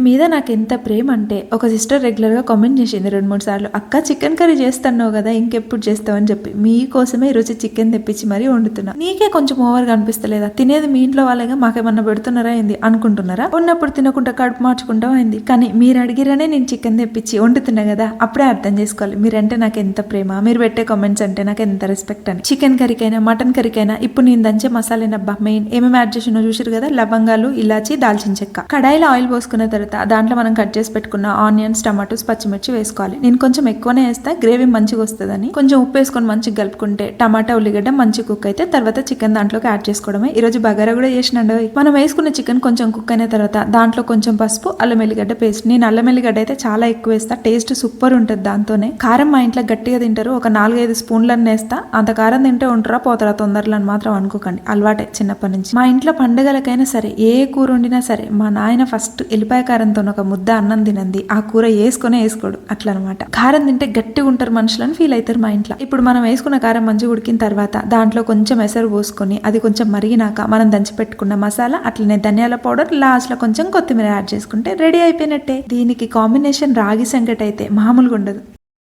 మీద నాకు ఎంత ప్రేమ అంటే ఒక సిస్టర్ రెగ్యులర్గా కామెంట్ చేసింది రెండు మూడు సార్లు అక్క చికెన్ కర్రీ చేస్తున్నావు కదా ఇంకెప్పుడు చేస్తావు? అని చెప్పి. మీకోసమే ఈరోజు చికెన్ తెప్పించి మరీ వండుతున్నా. నీకే కొంచెం ఓవర్గా అనిపిస్తలేదా? తినేది మీ ఇంట్లో వాళ్ళగా మాకేమన్నా పెడుతున్నారా ఏంది? అనుకుంటున్నారా? ఉన్నప్పుడు తినకుండా కడుపు మార్చుకుంటాం అయింది కానీ మీరు అడిగిరనే నేను చికెన్ తెప్పించి వండుతున్నా కదా అప్పుడే అర్థం చేసుకోవాలి. మీరంటే నాకు ఎంత ప్రేమ? మీరు పెట్టే కామెంట్స్ అంటే నాకు ఎంత రెస్పెక్ట్ అని. చికెన్ కర్రీకైనా మటన్ కర్రీకైనా ఇప్పుడు నేను దంచే మసాలానబ్బా మెయిన్. ఏమేమి యాడ్ చేసినో చూసారు కదా? లవంగాలు ఇలాచి దాల్చిన చెక్క. కడాయిలో ఆయిల్ పోసుకున్న తర్వాత దాంట్లో మనం కట్ చేసి పెట్టుకున్న ఆనియన్స్ టమాటోస్ పచ్చిమిర్చి వేసుకోవాలి. నేను కొంచెం ఎక్కువనే వేస్తా గ్రేవీ మంచిగా వస్తుందని. కొంచెం ఉప్పు వేసుకొని మంచిగా కలుపుకుంటే టమాటా ఉల్లిగడ్డ మంచి కుక్ అయితే తర్వాత చికెన్ దాంట్లోకి యాడ్ చేసుకోవడమే. ఈ రోజు బగారా కూడా చేసినండు? మనం వేసుకున్న చికెన్ కొంచెం కుక్ అయిన తర్వాత దాంట్లో కొంచెం పసుపు అల్లం ఎల్లిగడ్డ పేస్ట్. నేను అల్లం ఎల్లిగడ్డ అయితే చాలా ఎక్కువ వేస్తా. టేస్ట్ సూపర్ ఉంటుంది దాంతోనే. కారం మా ఇంట్లో గట్టిగా తింటారు. ఒక నాలుగైదు స్పూన్లన్నీ వేస్తా. అంత కారం తింటే ఉంటారా పోతారా తొందరలో అని మాత్రం అనుకోకండి. అలవాటే చిన్నప్పటి నుంచి. మా ఇంట్లో పండుగలకైనా సరే ఏ కూర వండినా సరే మా నాయన ఫస్ట్ ఎల్లిపాయ కారంతో ఒక ముద్ద అన్నం తినంది. ఆ కూర వేసుకునే వేసుకోడు అట్లా అనమాట కారం తింటే గట్టిగా ఉంటారు మనుషులని ఫీల్ అవుతారు మా ఇంట్లో. ఇప్పుడు మనం వేసుకున్న కారం మంచిగా ఉడికిన తర్వాత దాంట్లో కొంచెం ఎసరు పోసుకొని అది కొంచెం మరిగినాక మనం దంచి పెట్టుకున్న మసాలా అట్లనే ధనియాల పౌడర్ లాస్ట్లో కొంచెం కొత్తిమీర యాడ్ చేసుకుంటే రెడీ అయిపోయినట్టే. దీనికి కాంబినేషన్ రాగి సంగటి అయితే మామూలుగా ఉండదు